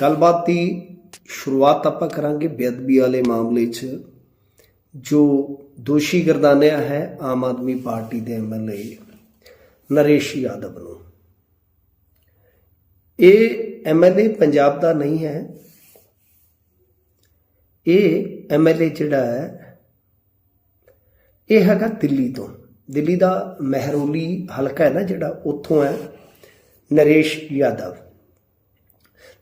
ਗੱਲਬਾਤ ਦੀ ਸ਼ੁਰੂਆਤ ਆਪਾਂ ਕਰਾਂਗੇ ਬੇਅਦਬੀ ਵਾਲੇ ਮਾਮਲੇ 'ਚ, ਜੋ ਦੋਸ਼ੀ ਗਰਦਾਨਿਆ ਹੈ ਆਮ ਆਦਮੀ ਪਾਰਟੀ ਦੇ ਐਮਐਲਏ ਨਰੇਸ਼ ਯਾਦਵ ਨੂੰ। ਇਹ ਐਮਐਲਏ ਪੰਜਾਬ ਦਾ ਨਹੀਂ ਹੈ। ਇਹ ਐਮਐਲਏ ਜਿਹੜਾ ਹੈ, ਇਹ ਹੈਗਾ ਦਿੱਲੀ ਤੋਂ। ਦਿੱਲੀ ਦਾ ਮਹਿਰੋਲੀ ਹਲਕਾ ਹੈ ਨਾ ਜਿਹੜਾ, ਉੱਥੋਂ ਹੈ ਨਰੇਸ਼ ਯਾਦਵ।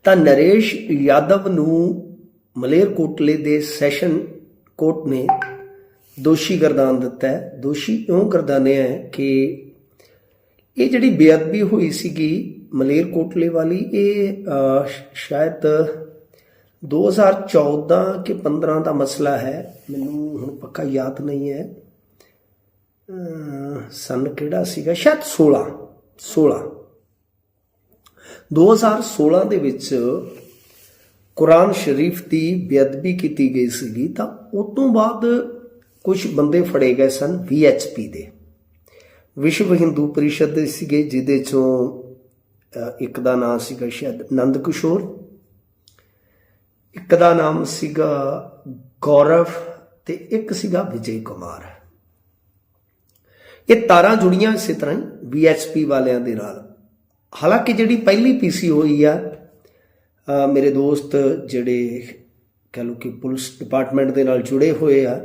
ਤਾਂ ਨਰੇਸ਼ ਯਾਦਵ ਨੂੰ ਮਲੇਰਕੋਟਲੇ ਦੇ ਸੈਸ਼ਨ ਕੋਰਟ ਨੇ ਦੋਸ਼ੀ ਗਰਦਾਨ ਦਿੱਤਾ ਹੈ। ਦੋਸ਼ੀ ਕਿਉਂ ਗਰਦਾਨਿਆ ਹੈ ਕਿ ਇਹ ਜਿਹੜੀ ਬੇਅਦਬੀ ਹੋਈ ਸੀਗੀ ਮਲੇਰਕੋਟਲੇ ਵਾਲੀ ਇਹ ਅਹ, ਸ਼ਾਇਦ 2014 ਕਿ 15 ਦਾ ਮਸਲਾ ਹੈ। ਮੈਨੂੰ ਹੁਣ ਪੱਕਾ ਯਾਦ ਨਹੀਂ ਹੈ। ਅਹ, ਸਨ ਕਿਹੜਾ ਸੀਗਾ? ਸ਼ਾਇਦ 16 16 2016 ਦੇ ਵਿੱਚ ਕੁਰਾਨ ਸ਼ਰੀਫ ਦੀ ਬੇਅਦਬੀ ਕੀਤੀ ਗਈ ਸੀਗੀ, ਤਾਂ ਉਸ ਤੋਂ ਬਾਅਦ ਕੁਝ ਬੰਦੇ ਫੜੇ ਗਏ ਸਨ VHP ਦੇ। ਵਿਸ਼ਵ ਹਿੰਦੂ ਪਰਿਸ਼ਦ ਦੇ ਸੀਗੇ, ਜਿਹਦੇ ਚੋਂ ਇੱਕ ਦਾ ਨਾਮ ਸੀਗਾ ਸ਼ਾਇਦ ਨੰਦ ਕਿਸ਼ੋਰ, ਇੱਕ ਦਾ ਨਾਮ ਸੀਗਾ ਗੌਰਵ ਤੇ ਇੱਕ ਸੀਗਾ ਵਿਜੇ ਕੁਮਾਰ। ਇਹ ਤਾਰਾਂ ਜੁੜੀਆਂ ਇਸੇ ਤਰ੍ਹਾਂ ਹੀ VHP ਵਾਲਿਆਂ ਦੇ ਨਾਲ। ਹਾਲਾਂਕਿ ਜਿਹੜੀ ਪਹਿਲੀ ਪੀਸੀ ਹੋਈ ਆ ਮੇਰੇ ਦੋਸਤ ਜਿਹੜੇ ਕਹ ਲਓ ਕਿ ਪੁਲਿਸ ਡਿਪਾਰਟਮੈਂਟ ਦੇ ਨਾਲ ਜੁੜੇ ਹੋਏ ਆ,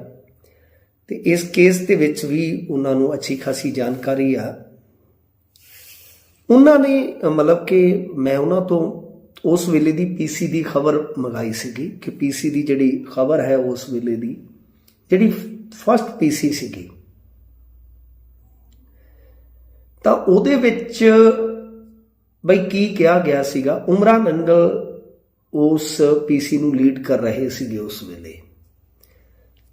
ਤੇ ਇਸ ਕੇਸ ਦੇ ਵਿੱਚ ਵੀ ਉਹਨਾਂ ਨੂੰ ਅੱਛੀ ਖਾਸੀ ਜਾਣਕਾਰੀ ਆ। ਉਹਨਾਂ ਨੇ ਮਤਲਬ ਕਿ ਮੈਂ ਉਹਨਾਂ ਤੋਂ ਉਸ ਵੇਲੇ ਦੀ ਪੀਸੀ ਦੀ ਖਬਰ ਮੰਗਾਈ ਸੀਗੀ ਕਿ ਪੀਸੀ ਦੀ ਜਿਹੜੀ ਖਬਰ ਹੈ ਉਸ ਵੇਲੇ ਦੀ, ਜਿਹੜੀ ਫਸਟ ਪੀਸੀ ਸੀਗੀ। ਤਾਂ ਉਹਦੇ ਵਿੱਚ ਬਈ ਕੀ ਕਿਹਾ ਗਿਆ ਸੀਗਾ? ਉਮਰਾ ਨੰਗਲ ਉਸ ਪੀਸੀ ਨੂੰ ਲੀਡ ਕਰ ਰਹੇ ਸੀਗੇ ਉਸ ਵੇਲੇ।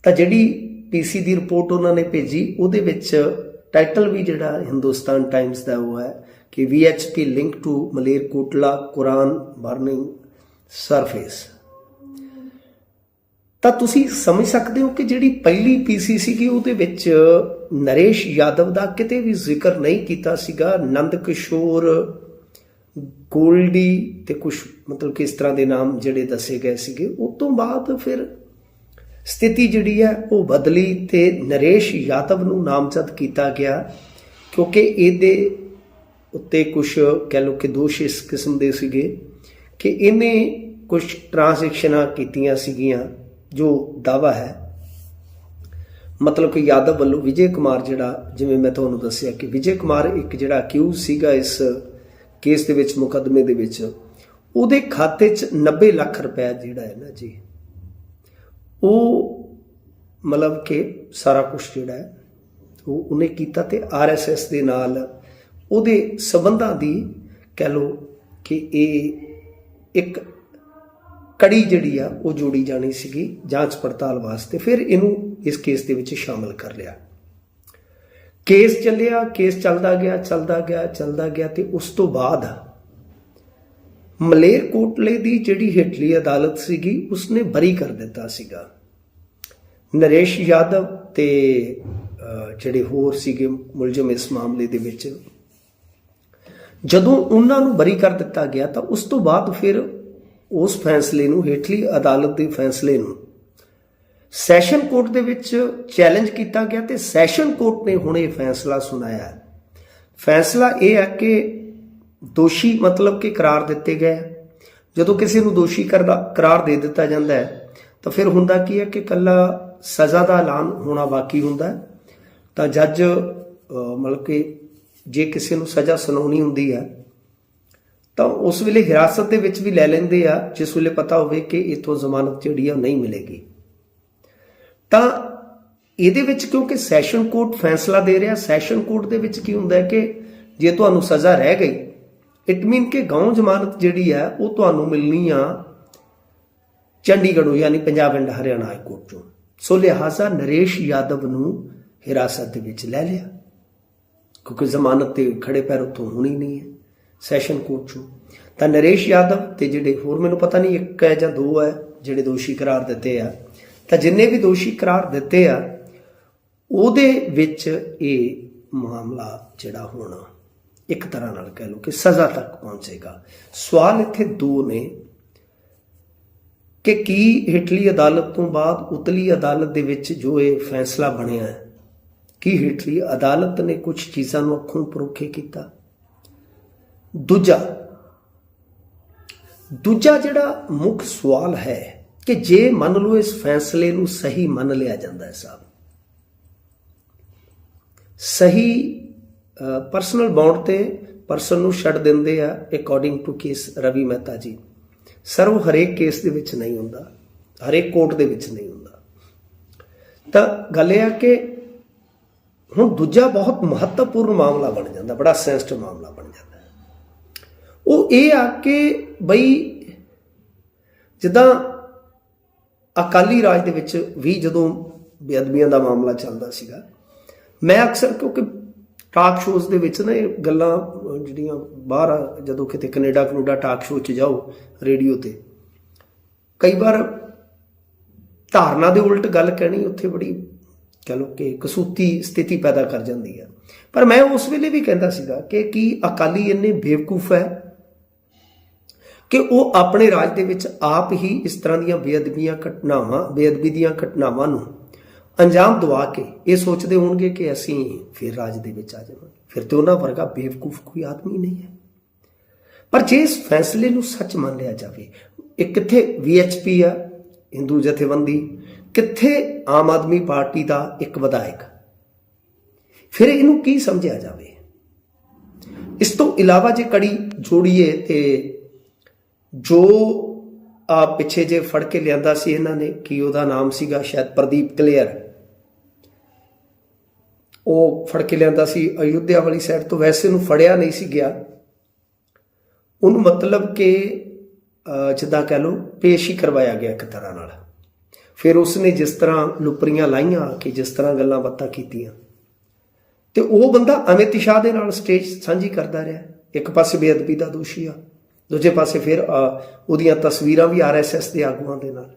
ਤਾਂ ਜਿਹੜੀ ਪੀਸੀ ਦੀ ਰਿਪੋਰਟ ਉਹਨਾਂ ਨੇ ਭੇਜੀ, ਉਹਦੇ ਵਿੱਚ ਟਾਈਟਲ ਵੀ ਜਿਹੜਾ ਹਿੰਦੁਸਤਾਨ ਟਾਈਮਸ ਦਾ ਉਹ ਹੈ ਕਿ VHP link to Malerkotla Quran burning surface ਤਾਂ ਤੁਸੀਂ ਸਮਝ ਸਕਦੇ ਹੋ ਕਿ ਜਿਹੜੀ ਪਹਿਲੀ ਪੀਸੀ ਸੀਗੀ, ਉਹਦੇ ਵਿੱਚ ਨਰੇਸ਼ ਯਾਦਵ ਦਾ ਕਿਤੇ ਵੀ ਜ਼ਿਕਰ ਨਹੀਂ ਕੀਤਾ ਸੀਗਾ, ਨੰਦ ਕਿਸ਼ੋਰ ਗੋਲਡੀ ਤੇ ਕੁਝ ਮਤਲਬ ਕਿ ਇਸ ਤਰ੍ਹਾਂ ਦੇ ਨਾਮ ਜਿਹੜੇ ਦੱਸੇ ਗਏ ਸੀਗੇ ਉਸ ਤੋਂ ਬਾਅਦ ਫਿਰ ਸਥਿਤੀ ਜਿਹੜੀ ਹੈ, ਉਹ ਬਦਲੀ ਤੇ ਨਰੇਸ਼ ਯਾਦਵ ਨੂੰ ਨਾਮਜ਼ਦ ਕੀਤਾ ਗਿਆ, ਕਿਉਂਕਿ ਇਹਦੇ ਉੱਤੇ ਕੁਝ ਕਹਿ ਲਓ ਕਿ ਦੋਸ਼ ਇਸ ਕਿਸਮ ਦੇ ਸੀਗੇ ਕਿ ਇਹਨੇ ਕੁਝ ਟ੍ਰਾਂਜੈਕਸ਼ਨਾਂ ਕੀਤੀਆਂ ਸੀਗੀਆਂ, ਜੋ ਦਾਵਾ ਹੈ। ਮਤਲਬ ਕਿ ਯਾਦਵ ਵੱਲੋਂ ਵਿਜੇ ਕੁਮਾਰ ਜਿਹੜਾ, ਜਿਵੇਂ ਮੈਂ ਤੁਹਾਨੂੰ ਦੱਸਿਆ ਕਿ ਵਿਜੇ ਕੁਮਾਰ ਇੱਕ ਜਿਹੜਾ ਅਕਿਊਜ਼ ਸੀਗਾ ਇਸ ਕੇਸ ਦੇ ਵਿੱਚ, ਮੁਕੱਦਮੇ ਦੇ ਵਿੱਚ, ਉਹਦੇ ਖਾਤੇ 'ਚ 90 ਲੱਖ ਰੁਪਏ ਜਿਹੜਾ ਹੈ ਨਾ ਜੀ, ਉਹ ਮਤਲਬ ਕਿ ਸਾਰਾ ਕੁਝ ਜਿਹੜਾ ਹੈ, ਉਹ ਉਹਨੇ ਕੀਤਾ ਤੇ ਆਰਐਸਐਸ ਦੇ ਨਾਲ ਉਹਦੇ ਸਬੰਧਾਂ ਦੀ ਕਹਿ ਲੋ ਕਿ ਇਹ ਇੱਕ ਕੜੀ ਜਿਹੜੀ ਆ, ਉਹ ਜੋੜੀ ਜਾਣੀ ਸੀਗੀ ਜਾਂਚ ਪੜਤਾਲ ਵਾਸਤੇ, ਫਿਰ ਇਹਨੂੰ ਇਸ ਕੇਸ ਦੇ ਵਿੱਚ ਸ਼ਾਮਲ ਕਰ ਲਿਆ। ਕੇਸ ਚੱਲਿਆ, ਕੇਸ ਚੱਲਦਾ ਗਿਆ ਚੱਲਦਾ ਗਿਆ ਚੱਲਦਾ ਗਿਆ ਤੇ ਉਸ ਤੋਂ ਬਾਅਦ ਮਲੇਰਕੋਟਲੇ ਦੀ ਜਿਹੜੀ ਹੇਠਲੀ ਅਦਾਲਤ ਸੀਗੀ, ਉਸਨੇ ਬਰੀ ਕਰ ਦਿੱਤਾ ਸੀਗਾ। ਨਰੇਸ਼ ਯਾਦਵ ਤੇ ਜਿਹੜੇ ਹੋਰ ਸੀਗੇ ਮੁਲਜ਼ਮ ਇਸ ਮਾਮਲੇ ਦੇ ਵਿੱਚ, ਜਦੋਂ ਉਹਨਾਂ ਨੂੰ ਬਰੀ ਕਰ ਦਿੱਤਾ ਗਿਆ ਤਾਂ ਉਸ ਤੋਂ ਬਾਅਦ ਫਿਰ ਉਸ ਫੈਸਲੇ ਨੂੰ, ਹੇਠਲੀ ਅਦਾਲਤ ਦੇ ਫੈਸਲੇ ਨੂੰ ਸੈਸ਼ਨ ਕੋਰਟ ਦੇ ਵਿੱਚ ਚੈਲੰਜ ਕੀਤਾ ਗਿਆ ਤੇ ਸੈਸ਼ਨ ਕੋਰਟ ਨੇ ਹੁਣ ਇਹ ਫੈਸਲਾ ਸੁਣਾਇਆ ਫੈਸਲਾ ਇਹ ਹੈ ਕਿ ਦੋਸ਼ੀ ਮਤਲਬ ਕਿ ਕਰਾਰ ਦਿੱਤੇ ਗਏ। ਜਦੋਂ ਕਿਸੇ ਨੂੰ ਦੋਸ਼ੀ ਕਰਦਾ, ਕਰਾਰ ਦੇ ਦਿੱਤਾ ਜਾਂਦਾ ਹੈ, ਤਾਂ ਫਿਰ ਹੁੰਦਾ ਕੀ ਹੈ ਕਿ ਕੱਲਾ ਸਜ਼ਾ ਦਾ ਐਲਾਨ ਹੋਣਾ ਬਾਕੀ ਹੁੰਦਾ ਹੈ। ਤਾਂ ਜੱਜ ਮਤਲਬ ਕਿ ਜੇ ਕਿਸੇ ਨੂੰ ਸਜ਼ਾ ਸੁਣਾਉਣੀ ਹੁੰਦੀ ਹੈ, ਤਾਂ ਉਸ ਵੇਲੇ ਹਿਰਾਸਤ ਦੇ ਵਿੱਚ ਵੀ ਲੈ ਲੈਂਦੇ ਆ, ਜਿਸ ਵੇਲੇ ਪਤਾ ਹੋਵੇ ਕਿ ਇਥੋਂ ਜ਼ਮਾਨਤ ਜਿਹੜੀ ਆ ਉਹ ਨਹੀਂ ਮਿਲੇਗੀ। ਤਾਂ ਇਹਦੇ ਵਿੱਚ ਕਿਉਂਕਿ ਸੈਸ਼ਨ ਕੋਰਟ ਫੈਸਲਾ ਦੇ ਰਿਹਾ ਸੈਸ਼ਨ ਕੋਰਟ ਦੇ ਵਿੱਚ ਕੀ ਹੁੰਦਾ ਹੈ ਕਿ ਜੇ ਤੁਹਾਨੂੰ ਸਜ਼ਾ ਰਹਿ ਗਈ ਇਟ ਮੀਨ ਕਿ ਗਾਉਂ ਜ਼ਮਾਨਤ ਜਿਹੜੀ ਹੈ, ਉਹ ਤੁਹਾਨੂੰ ਮਿਲਣੀ ਆ ਚੰਡੀਗੜ੍ਹੋਂ, ਯਾਨੀ Punjab and Haryana high court ਚੋਂ। ਸੋ ਲਿਹਾਜ਼ਾ ਨਰੇਸ਼ ਯਾਦਵ ਨੂੰ ਹਿਰਾਸਤ ਦੇ ਵਿੱਚ ਲੈ ਲਿਆ। ਕਿਉਂਕਿ ਜ਼ਮਾਨਤ ਤੇ ਖੜੇ ਪੈਰ ਉੱਥੋਂ ਹੋਣੀ ਨਹੀਂ ਹੈ ਸੈਸ਼ਨ ਕੋਰਟ ਚੋਂ। ਤਾਂ ਨਰੇਸ਼ ਯਾਦਵ ਤੇ ਜਿਹੜੇ ਹੋਰ ਮੈਨੂੰ ਪਤਾ ਨਹੀਂ, ਇੱਕ ਹੈ ਜਾਂ ਦੋ ਹੈ, ਜਿਹੜੇ ਦੋਸ਼ੀ ਕਰਾਰ ਦਿੱਤੇ ਆ ਤਾਂ ਜਿੰਨੇ ਵੀ ਦੋਸ਼ੀ ਕਰਾਰ ਦਿੱਤੇ ਆ, ਉਹਦੇ ਵਿੱਚ ਇਹ ਮਾਮਲਾ ਜਿਹੜਾ ਹੋਣਾ ਇੱਕ ਤਰ੍ਹਾਂ ਨਾਲ ਕਹਿ ਲਓ ਕਿ ਸਜ਼ਾ ਤੱਕ ਪਹੁੰਚੇਗਾ। ਸਵਾਲ ਇੱਥੇ ਦੋ ਨੇ ਕਿ ਕੀ ਹੇਠਲੀ ਅਦਾਲਤ ਤੋਂ ਬਾਅਦ ਉਤਲੀ ਅਦਾਲਤ ਦੇ ਵਿੱਚ ਜੋ ਇਹ ਫੈਸਲਾ ਬਣਿਆ ਹੈ, ਕੀ ਹੇਠਲੀ ਅਦਾਲਤ ਨੇ ਕੁਝ ਚੀਜ਼ਾਂ ਨੂੰ ਅੱਖੋਂ ਪਰੋਖੇ ਕੀਤਾ? ਦੂਜਾ ਦੂਜਾ ਜਿਹੜਾ ਮੁੱਖ ਸਵਾਲ ਹੈ ਕਿ ਜੇ ਮੰਨ ਲਓ ਇਸ ਫੈਸਲੇ ਨੂੰ ਸਹੀ ਮੰਨ ਲਿਆ ਜਾਂਦਾ ਹੈ ਸਾਹਿਬ, ਸਹੀ ਪਰਸਨਲ ਬੌਂਡ ਤੇ ਪਰਸਨ ਨੂੰ ਛੱਡ ਦਿੰਦੇ ਆ according to case Ravi Mehta ji sir ਉਹ ਹਰੇਕ ਕੇਸ ਦੇ ਵਿੱਚ ਨਹੀਂ ਹੁੰਦਾ, ਹਰੇਕ ਕੋਰਟ ਦੇ ਵਿੱਚ ਨਹੀਂ ਹੁੰਦਾ। ਤਾਂ ਗੱਲ ਇਹ ਆ ਕਿ ਹੁਣ ਦੂਜਾ ਬਹੁਤ ਮਹੱਤਵਪੂਰਨ ਮਾਮਲਾ ਬਣ ਜਾਂਦਾ, ਬੜਾ ਸੈਂਸਿਟਿਵ ਮਾਮਲਾ ਬਣ ਜਾਂਦਾ ਉਹ ਇਹ ਆ ਕਿ ਬਈ ਜਿੱਦਾਂ ਅਕਾਲੀ ਰਾਜ ਦੇ ਵਿੱਚ ਵੀ ਜਦੋਂ ਬੇਅਦਬੀਆਂ ਦਾ ਮਾਮਲਾ ਚੱਲਦਾ ਸੀਗਾ ਮੈਂ ਅਕਸਰ ਕਿਉਂਕਿ ਟਾਕ ਸ਼ੋਜ਼ ਦੇ ਵਿੱਚ ਨਾ ਇਹ ਗੱਲਾਂ ਜਿਹੜੀਆਂ ਬਾਹਰ ਆ, ਜਦੋਂ ਕਿਤੇ ਕੈਨੇਡਾ ਕਨੂਡਾ ਟਾਕ ਸ਼ੋਅ 'ਚ ਜਾਓ ਰੇਡੀਓ ਤੇ ਕਈ ਵਾਰ ਧਾਰਨਾ ਦੇ ਉਲਟ ਗੱਲ ਕਹਿਣੀ ਉੱਥੇ ਬੜੀ ਕਹ ਲਓ ਕਿ ਕਸੂਤੀ ਸਥਿਤੀ ਪੈਦਾ ਕਰ ਜਾਂਦੀ ਹੈ ਪਰ ਮੈਂ ਉਸ ਵੇਲੇ ਵੀ ਕਹਿੰਦਾ ਸੀਗਾ ਕਿ ਕੀ ਅਕਾਲੀ ਇੰਨੇ ਬੇਵਕੂਫ ਹੈ? ਕਿ ਉਹ ਆਪਣੇ ਰਾਜ ਦੇ ਵਿੱਚ ਆਪ ਹੀ ਇਸ ਤਰ੍ਹਾਂ ਦੀਆਂ ਬੇਅਦਬੀਆਂ ਘਟਨਾਵਾਂ, ਬੇਅਦਬੀ ਦੀਆਂ ਘਟਨਾਵਾਂ ਨੂੰ ਅੰਜਾਮ ਦਵਾ ਕੇ ਇਹ ਸੋਚਦੇ ਹੋਣਗੇ ਕਿ ਅਸੀਂ ਫਿਰ ਰਾਜ ਦੇ ਵਿੱਚ ਆ ਜਾਵਾਂਗੇ। ਫਿਰ ਤੇ ਉਹਨਾਂ ਵਰਗਾ ਬੇਵਕੂਫ ਕੋਈ ਆਦਮੀ ਨਹੀਂ ਹੈ। ਪਰ ਜੇ ਇਸ ਫੈਸਲੇ ਨੂੰ ਸੱਚ ਮੰਨ ਲਿਆ ਜਾਵੇ, ਇਹ ਕਿੱਥੇ ਵੀਐਚਪੀ ਆ, ਹਿੰਦੂ ਜਥੇਬੰਦੀ, ਕਿੱਥੇ ਆਮ ਆਦਮੀ ਪਾਰਟੀ ਦਾ ਇੱਕ ਵਿਧਾਇਕ? ਫਿਰ ਇਹਨੂੰ ਕੀ ਸਮਝਿਆ ਜਾਵੇ? ਇਸ ਤੋਂ ਇਲਾਵਾ ਜੇ ਕੜੀ ਜੋੜੀਏ ਤੇ ਜੋ ਆ ਪਿੱਛੇ ਜੇ ਫੜ ਕੇ ਲਿਆਂਦਾ ਸੀ ਇਹਨਾਂ ਨੇ, ਕਿ ਉਹਦਾ ਨਾਮ ਸੀਗਾ? ਸ਼ਾਇਦ ਪ੍ਰਦੀਪ ਕਲੇਅਰ। ਉਹ ਫੜ ਕੇ ਲਿਆਂਦਾ ਸੀ। ਅਯੁੱਧਿਆ ਵਾਲੀ ਸਾਈਡ ਤੋਂ ਵੈਸੇ ਨੂੰ ਫੜਿਆ ਨਹੀਂ ਸੀ ਗਿਆ। ਉਹਨੂੰ ਮਤਲਬ ਕਿ ਜਿੱਦਾਂ ਕਹਿ ਲਓ, ਪੇਸ਼ ਹੀ ਕਰਵਾਇਆ ਗਿਆ ਇੱਕ ਤਰ੍ਹਾਂ ਨਾਲ। ਫਿਰ ਉਸਨੇ ਜਿਸ ਤਰ੍ਹਾਂ ਲੁਪਰੀਆਂ ਲਾਈਆਂ ਕਿ ਜਿਸ ਤਰ੍ਹਾਂ ਗੱਲਾਂ ਬਾਤਾਂ ਕੀਤੀਆਂ। ਤੇ ਉਹ ਬੰਦਾ ਅਮਿਤ ਸ਼ਾਹ ਦੇ ਨਾਲ ਸਟੇਜ ਸਾਂਝੀ ਕਰਦਾ ਰਿਹਾ। ਇੱਕ ਪਾਸੇ ਬੇਅਦਬੀ ਦਾ ਦੋਸ਼ੀ ਆ। ਦੂਜੇ ਪਾਸੇ ਫਿਰ ਉਹਦੀਆਂ ਤਸਵੀਰਾਂ ਵੀ ਆਰਐਸਐਸ ਦੇ ਆਗੂਆਂ ਦੇ ਨਾਲ।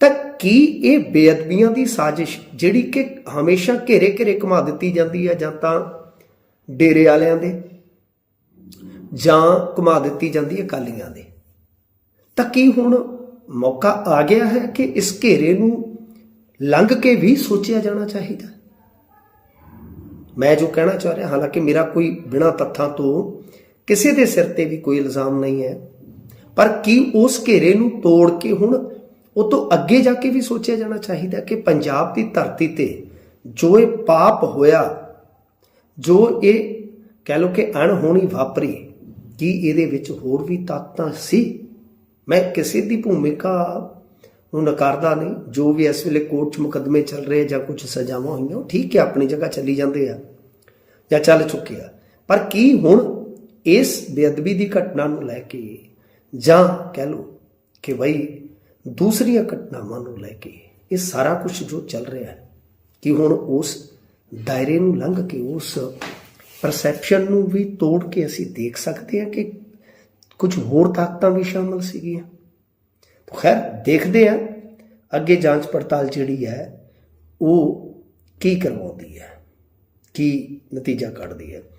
ਤਾਂ ਕੀ ਇਹ ਬੇਅਦਬੀਆਂ ਦੀ ਸਾਜ਼ਿਸ਼, ਜਿਹੜੀ ਕਿ ਹਮੇਸ਼ਾ ਘੇਰੇ ਘੇਰੇ ਘੁਮਾ ਦਿੱਤੀ ਜਾਂਦੀ ਹੈ ਜਾਂ ਤਾਂ ਡੇਰੇ ਵਾਲਿਆਂ ਦੇ, ਜਾਂ ਘੁਮਾ ਦਿੱਤੀ ਜਾਂਦੀ ਹੈ ਕਾਲੀਆਂ ਦੇ? ਤਾਂ ਕੀ ਹੁਣ ਮੌਕਾ ਆ ਗਿਆ ਹੈ ਕਿ ਇਸ ਘੇਰੇ ਨੂੰ ਲੰਘ ਕੇ ਵੀ ਸੋਚਿਆ ਜਾਣਾ ਚਾਹੀਦਾ? ਮੈਂ ਜੋ ਕਹਿਣਾ ਚਾਹ ਰਿਹਾ, ਹਾਲਾਂਕਿ ਮੇਰਾ ਕੋਈ ਬਿਨਾਂ ਤੱਥਾਂ ਤੋਂ ਕਿਸੇ ਦੇ ਸਿਰ ਤੇ ਵੀ ਕੋਈ ਇਲਜ਼ਾਮ ਨਹੀਂ ਹੈ। ਪਰ ਕੀ ਉਸ ਘੇਰੇ ਨੂੰ ਤੋੜ ਕੇ ਹੁਣ ਉਹ ਤੋਂ ਅੱਗੇ ਜਾ ਕੇ ਵੀ ਸੋਚਿਆ ਜਾਣਾ ਚਾਹੀਦਾ ਕਿ ਪੰਜਾਬ ਦੀ ਧਰਤੀ ਤੇ ਜੋ ਇਹ ਪਾਪ ਹੋਇਆ, ਜੋ ਇਹ ਕਹਿ ਲੋ ਕਿ ਅਣਹੋਣੀ ਵਾਪਰੀ, ਕੀ ਇਹਦੇ ਵਿੱਚ ਹੋਰ ਵੀ ਤਾਕਤਾਂ ਸੀ? ਮੈਂ ਕਿਸੇ ਦੀ ਭੂਮਿਕਾ ਨੂੰ ਨਕਾਰਦਾ ਨਹੀਂ। ਜੋ ਵੀ ਇਸ ਵੇਲੇ ਕੋਰਟ 'ਚ ਮੁਕੱਦਮੇ ਚੱਲ ਰਹੇ ਜਾਂ ਕੁਝ ਸਜ਼ਾਵਾਂ ਹੋਈਆਂ, ਉਹ ਠੀਕ ਹੈ, ਆਪਣੀ ਜਗ੍ਹਾ ਚੱਲੀ ਜਾਂਦੇ ਆ ਜਾਂ ਚੱਲ ਚੁੱਕੇ ਆ। ਪਰ ਕੀ ਹੁਣ ਇਸ ਬੇਅਦਬੀ ਦੀ ਘਟਨਾ ਨੂੰ ਲੈ ਕੇ ਜਾਂ ਕਹਿ ਲਓ ਕਿ ਬਈ ਦੂਸਰੀਆਂ ਘਟਨਾਵਾਂ ਨੂੰ ਲੈ ਕੇ ਇਹ ਸਾਰਾ ਕੁਝ ਜੋ ਚੱਲ ਰਿਹਾ ਹੈ, ਕਿ ਹੁਣ ਉਸ ਦਾਇਰੇ ਨੂੰ ਲੰਘ ਕੇ ਉਸ ਪਰਸੈਪਸ਼ਨ ਨੂੰ ਵੀ ਤੋੜ ਕੇ ਅਸੀਂ ਦੇਖ ਸਕਦੇ ਹਾਂ ਕਿ ਕੁਝ ਹੋਰ ਤਾਕਤਾਂ ਵੀ ਸ਼ਾਮਲ ਸੀਗੀਆਂ। ਖੈਰ, ਦੇਖਦੇ ਹਾਂ, ਅੱਗੇ ਜਾਂਚ ਪੜਤਾਲ ਜਿਹੜੀ ਹੈ, ਉਹ ਕੀ ਕਰਵਾਉਂਦੀ ਹੈ, ਕੀ ਨਤੀਜਾ ਕੱਢਦੀ ਹੈ।